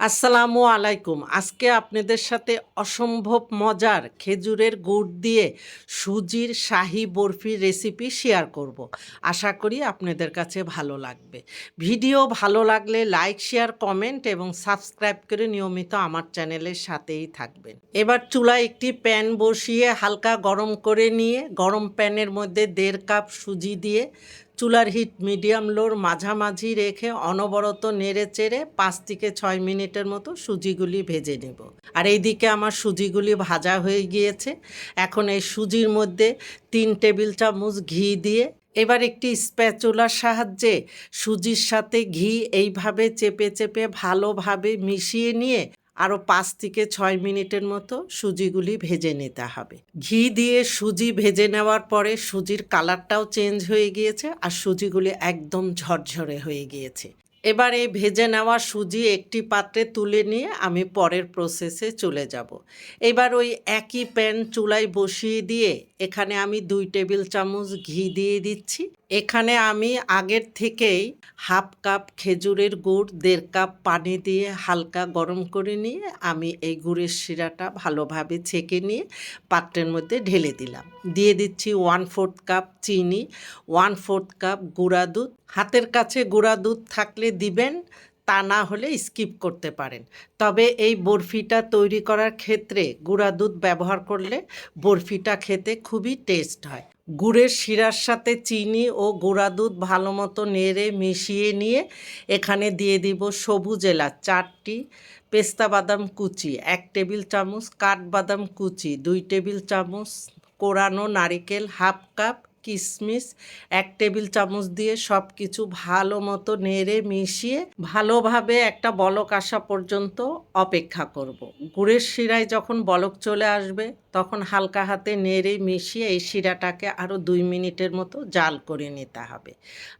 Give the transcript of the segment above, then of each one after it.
আসসালামু আলাইকুম। আজকে আপনাদের সাথে অসম্ভব মজার খেজুরের গুড় দিয়ে সুজির শাহি বরফির রেসিপি শেয়ার করব। আশা করি আপনাদের কাছে ভালো লাগবে। ভিডিও ভালো লাগলে লাইক শেয়ার কমেন্ট এবং সাবস্ক্রাইব করে নিয়মিত আমার চ্যানেলের সাথেই থাকবেন। এবার চুলায় একটি প্যান বসিয়ে হালকা গরম করে নিয়ে গরম প্যানের মধ্যে দেড় কাপ সুজি দিয়ে চুলার হিট মিডিয়াম লোর মাঝামাঝি রেখে অনবরত নেড়ে চেড়ে পাঁচ থেকে ছয় মিনিটের মতো সুজিগুলি ভেজে নেব। আর এইদিকে আমার সুজিগুলি ভাজা হয়ে গিয়েছে। এখন এই সুজির মধ্যে তিন টেবিল চামচ ঘি দিয়ে এবার একটি স্প্যাচুলার সাহায্যে সুজির সাথে ঘি এইভাবে চেপে চেপে ভালোভাবে মিশিয়ে নিয়ে আরও পাঁচ থেকে ছয় মিনিটের মতো সুজিগুলি ভেজে নিতে হবে। ঘি দিয়ে সুজি ভেজে নেওয়ার পরে সুজির কালারটাও চেঞ্জ হয়ে গিয়েছে আর সুজিগুলি একদম ঝরঝরে হয়ে গিয়েছে। এবার এই ভেজে নেওয়া সুজি একটি পাত্রে তুলে নিয়ে আমি পরের প্রসেসে চলে যাব। এবার ওই একই প্যান চুলায় বসিয়ে দিয়ে এখানে আমি দুই টেবিল চামচ ঘি দিয়ে দিচ্ছি। এখানে আমি আগের থেকেই হাফ কাপ খেজুরের গুড়, দেড় কাপ পানি দিয়ে হালকা গরম করে নিয়ে আমি এই গুড়ের শিরাটা ভালোভাবে ছেঁকে নিয়ে পাত্রের মধ্যে ঢেলে দিলাম। দিয়ে দিচ্ছি ওয়ান ফোর্থ কাপ চিনি, ওয়ান ফোর্থ কাপ গুঁড়া দুধ। হাতের কাছে গুঁড়া দুধ থাকলে দিবেন তা না হলে স্কিপ করতে পারেন। তবে এই বরফিটা তৈরি করার ক্ষেত্রে গুঁড়া দুধ ব্যবহার করলে বরফিটা খেতে খুবই টেস্ট হয়। গুড়ের শিরার সাথে চিনি ও গুঁড়া দুধ ভালো মতো নেড়ে মিশিয়ে নিয়ে এখানে দিয়ে দিব সবুজ এলাচ, চারটি পেস্তা বাদাম কুচি, এক টেবিল চামচ কাঠবাদাম কুচি, দুই টেবিল চামচ কোরানো নারিকেল, হাফ কাপ কিশমিশ এক টেবিল চামচ দিয়ে সব কিছু ভালো মতো নেড়ে মিশিয়ে ভালোভাবে একটা বলক আসা পর্যন্ত অপেক্ষা করব। গুড়ের শিরায় যখন বলক চলে আসবে তখন হালকা হাতে নেড়ে মিশিয়ে এই শিরাটাকে আরও দুই মিনিটের মতো জাল করে নিতে হবে।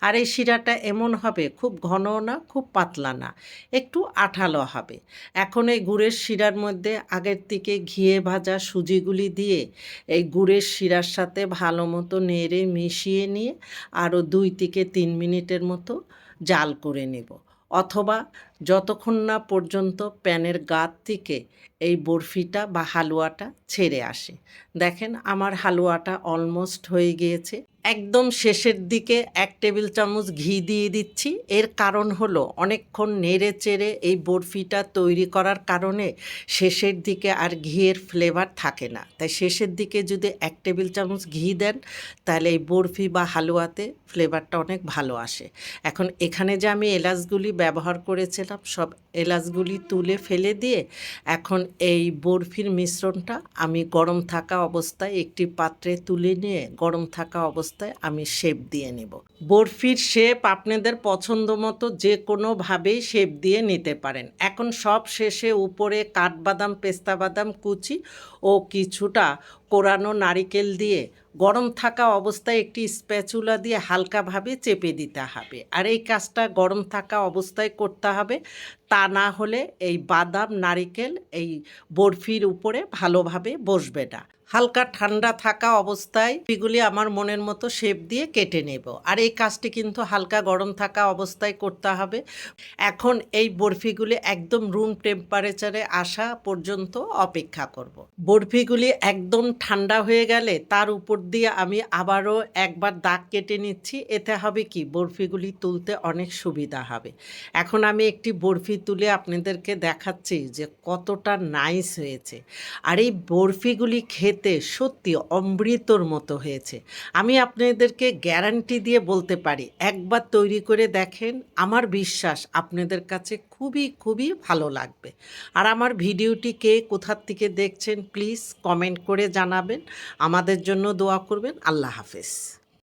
আর এই শিরাটা এমন হবে, খুব ঘন না, খুব পাতলা না, একটু আঠালো হবে। এখন এই গুড়ের শিরার মধ্যে আগের থেকে ঘিয়ে ভাজা সুজিগুলি দিয়ে এই গুড়ের শিরার সাথে ভালো মতো নেড়ে মিশিয়ে নিয়ে আরও দুই থেকে তিন মিনিটের মতো জাল করে নেব। অথবা যতক্ষণ না পর্যন্ত প্যানের গাত থেকে এই বরফিটা বা হালুয়াটা ছেড়ে আসে। দেখেন আমার হালুয়াটা অলমোস্ট হয়ে গিয়েছে। একদম শেষের দিকে এক টেবিল চামচ ঘি দিয়ে দিচ্ছি। এর কারণ হলো অনেকক্ষণ নেড়ে চেড়ে এই বরফিটা তৈরি করার কারণে শেষের দিকে আর ঘিয়ের ফ্লেভার থাকে না। তাই শেষের দিকে যদি এক টেবিল চামচ ঘি দেন, তাহলে এই বরফি বা হালুয়াতে ফ্লেভারটা অনেক ভালো আসে। এখন এখানে যে আমি এলাচগুলি ব্যবহার করেছিলাম, সব এলাচগুলি তুলে ফেলে দিয়ে এখন এই বরফির মিশ্রণটা আমি গরম থাকা অবস্থায় একটি পাত্রে তুলে নিয়ে গরম থাকা অবস্থায় আমি শেপ দিয়ে নেব। বরফির শেপ আপনাদের পছন্দ মতো যে কোনোভাবেই শেপ দিয়ে নিতে পারেন। এখন সব শেষে উপরে কাঠবাদাম পেস্তা বাদাম কুচি ও কিছুটা কোরানো নারিকেল দিয়ে গরম থাকা অবস্থায় একটি স্প্যাচুলা দিয়ে হালকাভাবে চেপে দিতে হবে। আর এই কাজটা গরম থাকা অবস্থায় করতে হবে। তা না হলে এই বাদাম, নারিকেল, এই বরফির উপরে ভালোভাবে বসবে না। হালকা ঠান্ডা থাকা অবস্থায় এগুলি আমার মনের মতো শেপ দিয়ে কেটে নেব। আর এই কাজটি কিন্তু হালকা গরম থাকা অবস্থায় করতে হবে। এখন এই বরফিগুলি একদম রুম টেম্পারেচারে আসা পর্যন্ত অপেক্ষা করব। বরফিগুলি একদম ঠান্ডা হয়ে গেলে তার উপর দিয়ে আমি আবারও একবার দাগ কেটে নিচ্ছি। এতে হবে কি? বরফিগুলি তুলতে অনেক সুবিধা হবে। এখন আমি একটি বরফি তুলে আপনাদেরকে দেখাচ্ছি যে কতটা নাইস হয়েছে। আর এই বরফিগুলি খেতে সত্যি অমৃতর মতো হয়েছে। আমি আপনাদেরকে গ্যারান্টি দিয়ে বলতে পারি, একবার তৈরি করে দেখেন, আমার বিশ্বাস আপনাদের কাছে খুবই খুবই ভালো লাগবে। আর আমার ভিডিওটি কে কোথার থেকে দেখছেন, প্লিজ কমেন্ট করে জানাবেন। আমাদের জন্য দোয়া করবেন। আল্লাহ হাফেজ।